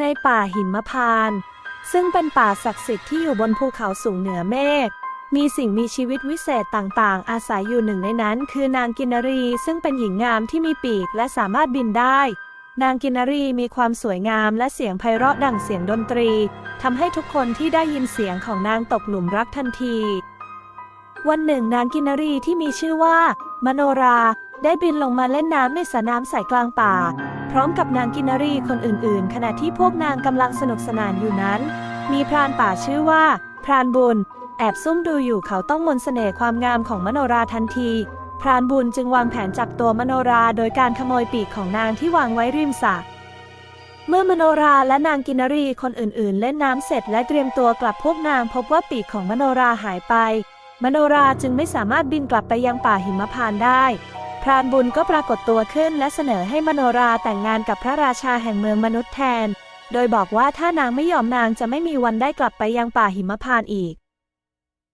ในป่าหิมพาน ซึ่งเป็นป่าศักดิ์สิทธิ์ที่อยู่บนภูเขาสูงเหนือเมฆ มีสิ่งมีชีวิตวิเศษต่างๆ อาศัยอยู่หนึ่งในนั้น คือนางกินนรี ซึ่งเป็นหญิงงามที่มีปีกและสามารถบินได้ นางกินนรีมีความสวยงามและเสียงไพเราะดังเสียงดนตรีทำให้ทุกคนที่ได้ยินเสียงของนางตกหลุมรักทันที วันหนึ่งนางกินนรีที่มีชื่อว่า มโนรา ได้บินลงมาเล่นน้ำในสระน้ำใสกลางป่า พร้อมกับนางกินรีคนอื่นๆ ขณะที่พวกนางกำลังสนุกสนานอยู่นั้น มีพรานป่าชื่อว่า พรานบุญ แอบซุ่มดูอยู่เขาต้องมนต์เสน่ห์ความงามของมโนราทันที พรานบุญจึงวางแผนจับตัวมโนราโดยการขโมยปีกของนางที่วางไว้ริมสระเมื่อมโนราและนางกินนรีคนอื่นๆ เล่นน้ำเสร็จและเตรียมตัวกลับพวกนางพบว่าปีกของมโนราหายไป มโนราจึงไม่สามารถบินกลับไปยังป่าหิมพานต์ได้ พรานบุญก็ปรากฏตัวขึ้นและเสนอให้มโนราแต่งงานกับพระราชาแห่งเมืองมนุษย์แทน โดยบอกว่าถ้านางไม่ยอมนางจะไม่มีวันได้กลับไปยังป่าหิมพานต์อีก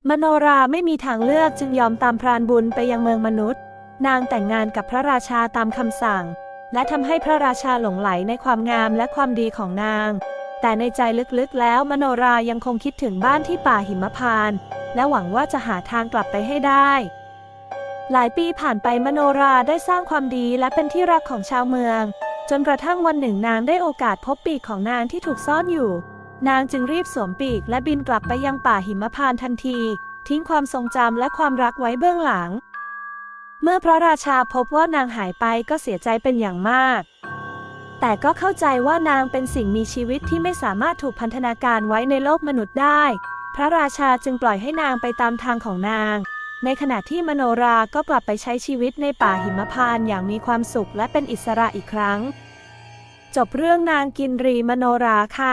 มโนราไม่มีทางเลือกจึงยอมตามพรานบุญไปยังเมืองมนุษย์ นางแต่งงานกับพระราชาตามคำสั่ง และทำให้พระราชาหลงไหลในความงามและความดีของนาง แต่ในใจลึกๆแล้วมโนรายังคงคิดถึงบ้านที่ป่าหิมพานต์และหวังว่าจะหาทางกลับไปให้ได้ หลายปีผ่านไปมโนราได้สร้างความดีและเป็นที่รักของชาวเมือง จนกระทั่งวันหนึ่งนางได้โอกาสพบปีกของนางที่ถูกซ่อนอยู่ นางจึงรีบสวมปีกและบินกลับไปยังป่าหิมพานต์ทันที ทิ้งความทรงจำและความรักไว้เบื้องหลัง เมื่อพระราชาพบว่านางหายไปก็เสียใจเป็นอย่างมาก แต่ก็เข้าใจว่านางเป็นสิ่งมีชีวิตที่ไม่สามารถถูกพันธนาการไว้ในโลกมนุษย์ได้ พระราชาจึงปล่อยให้นางไปตามทางของนาง ในขณะที่มโนราก็กลับไปใช้ชีวิตในป่าหิมพานต์อย่างมีความสุขและเป็นอิสระอีกครั้ง จบเรื่องนางกินรีมโนราค่ะ